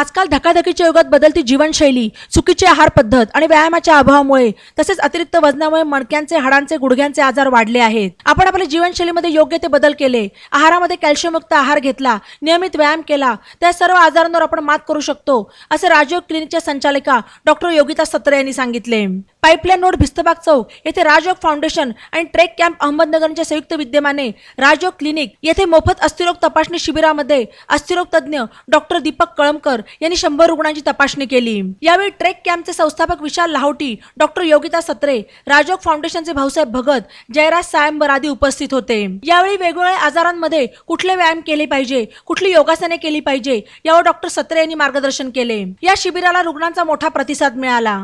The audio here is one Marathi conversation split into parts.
आजकाल धकाधकीच्या युगात बदलती जीवनशैली चुकीची आहार पद्धत आणि व्यायामाच्या अभावामुळे तसेच अतिरिक्त वजनामुळे मणक्यांचे हाडांचे गुडघ्यांचे आजार वाढले आहेत. आपण आपल्या जीवनशैलीमध्ये योग्य ते बदल केले आहारामध्ये कॅल्शियमयुक्त आहार घेतला नियमित व्यायाम केला त्या सर्व आजारांवर आपण मात करू शकतो असे राजयोग क्लिनिकच्या संचालिका डॉक्टर योगिता सत्रे यांनी सांगितले. पाईपलाईन रोड भिस्तबाग चौक येथे राजयोग फाउंडेशन आणि ट्रेक कॅम्प अहमदनगरच्या संयुक्त विद्यमाने राजयोग क्लिनिक येथे मोफत अस्थिरोग तपासणी शिबिरामध्ये अस्थिरोग तज्ज्ञ डॉक्टर दीपक कळमकर यांनी शंभर रुग्णांची तपासणी केली. यावेळी ट्रेक कॅम्पचे संस्थापक विशाल लाहोटी डॉक्टर योगिता सत्रे राजयोग फाउंडेशनचे भाऊसाहेब भगत जयराज सायंबर आदी उपस्थित होते. यावेळी वेगवेगळ्या आजारांमध्ये कुठले व्यायाम केले पाहिजे कुठली योगासने केली पाहिजे यावर डॉक्टर सत्रे यांनी मार्गदर्शन केले. या शिबिराला रुग्णांचा मोठा प्रतिसाद मिळाला.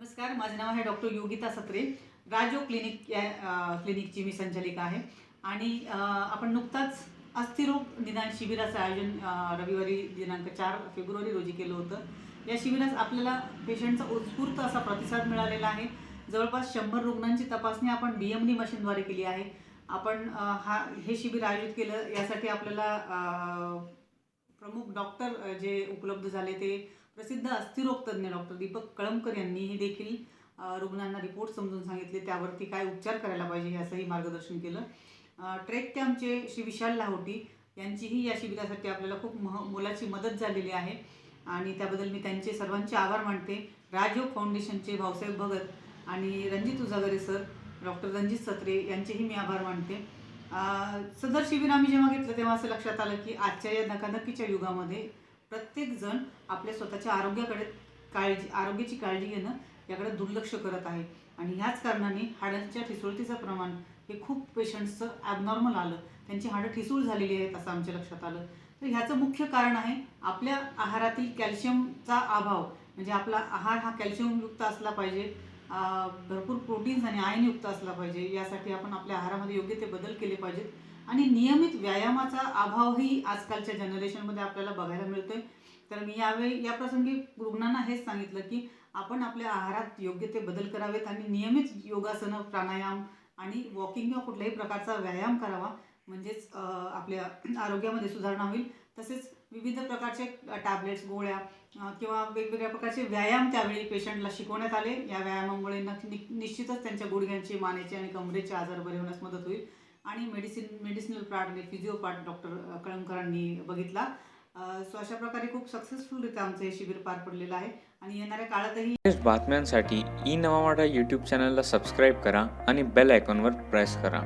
नमस्कार माझं नाव आहे डॉक्टर योगिता सत्रे. राजो क्लिनिक या क्लिनिकची मी संचालिका आहे. आणि आपण नुकताच अस्थिरोग निदान शिबिराचं आयोजन रविवारी दिनांक चार फेब्रुवारी रोजी केलं होतं. या शिबिरात आपल्याला पेशंटचा उत्स्फूर्त असा प्रतिसाद मिळालेला आहे. जवळपास शंभर रुग्णांची तपासणी आपण बी एम डी मशीनद्वारे केली आहे. आपण हा हे शिबिर आयोजित केलं यासाठी आपल्याला प्रमुख डॉक्टर जे उपलब्ध झाले ते प्रसिद्ध अस्थिरोगतज्ञ डॉक्टर दीपक कळमकर यांनीही देखील रुग्णांना रिपोर्ट समजून सांगितले. त्यावरती काय उपचार करायला पाहिजे याचंही मार्गदर्शन केलं. ट्रेक ट्रेक कॅम्पचे श्री विशाल लाहोटी यांचीही या शिबिरासाठी आपल्याला खूप मह मोलाची मदत झालेली आहे. आणि त्याबद्दल मी त्यांचे सर्वांचे आभार मानते. राजयोग फाउंडेशनचे भाऊसाहेब भगत आणि रणजित उजागरे सर डॉक्टर रणजित सत्रे यांचेही मी आभार मानते. सदर शिबिर आम्ही जेव्हा घेतलं तेव्हा असं लक्षात आलं की आजच्या या धकाधकीच्या युगामध्ये प्रत्येकजण आपल्या स्वतःच्या आरोग्याकडे काळजी आरोग्याची काळजी घेणं याकडे दुर्लक्ष करत आहे. आणि ह्याच कारणाने हाडांच्या ठिसूळतीचं प्रमाण हे खूप पेशंट्सचं ॲबनॉर्मल आलं. त्यांची हाडं ठिसूळ झालेली आहेत असं आमच्या लक्षात आलं. तर ह्याचं मुख्य कारण आहे आपल्या आहारातील कॅल्शियमचा अभाव. म्हणजे आपला आहार हा कॅल्शियमयुक्त असला पाहिजे भरपूर प्रोटीन्स आणि आयनयुक्त असला पाहिजे. यासाठी आपण आपल्या आहारामध्ये योग्य ते बदल केले पाहिजेत. आणि नियमित व्यायामाचा अभावही आजकालच्या जनरेशनमध्ये आपल्याला बघायला मिळतोय. तर मी यावेळी या प्रसंगी रुग्णांना हेच सांगितलं की आपण आपल्या आहारात योग्य ते बदल करावेत आणि नियमित योगासनं प्राणायाम आणि वॉकिंग किंवा कुठल्याही प्रकारचा व्यायाम करावा. म्हणजेच आपल्या आरोग्यामध्ये सुधारणा होईल. तसेच विविध प्रकारचे टॅबलेट्स गोळ्या किंवा वेगवेगळ्या प्रकारचे व्यायाम त्यावेळी पेशंटला शिकवण्यात आले. या व्यायामामुळे नक्की निश्चितच त्यांच्या गुडघ्यांचे मानेचे आणि कमरेचे आजार बरे होण्यास मदत होईल. आणि मेडिसिन मेडिसिनल पार्टने फिजिओ पार्ट डॉक्टर कळमकरांनी बघितला. सो अशा प्रकारे खूप सक्सेसफुलरित्या आमचं हे शिबिर पार पडलेलं आहे. आणि येणाऱ्या काळातही बातम्यांसाठी ई नवावाडा यूट्यूब चॅनलला सबस्क्राईब करा आणि बेल आयकॉनवर प्रेस करा.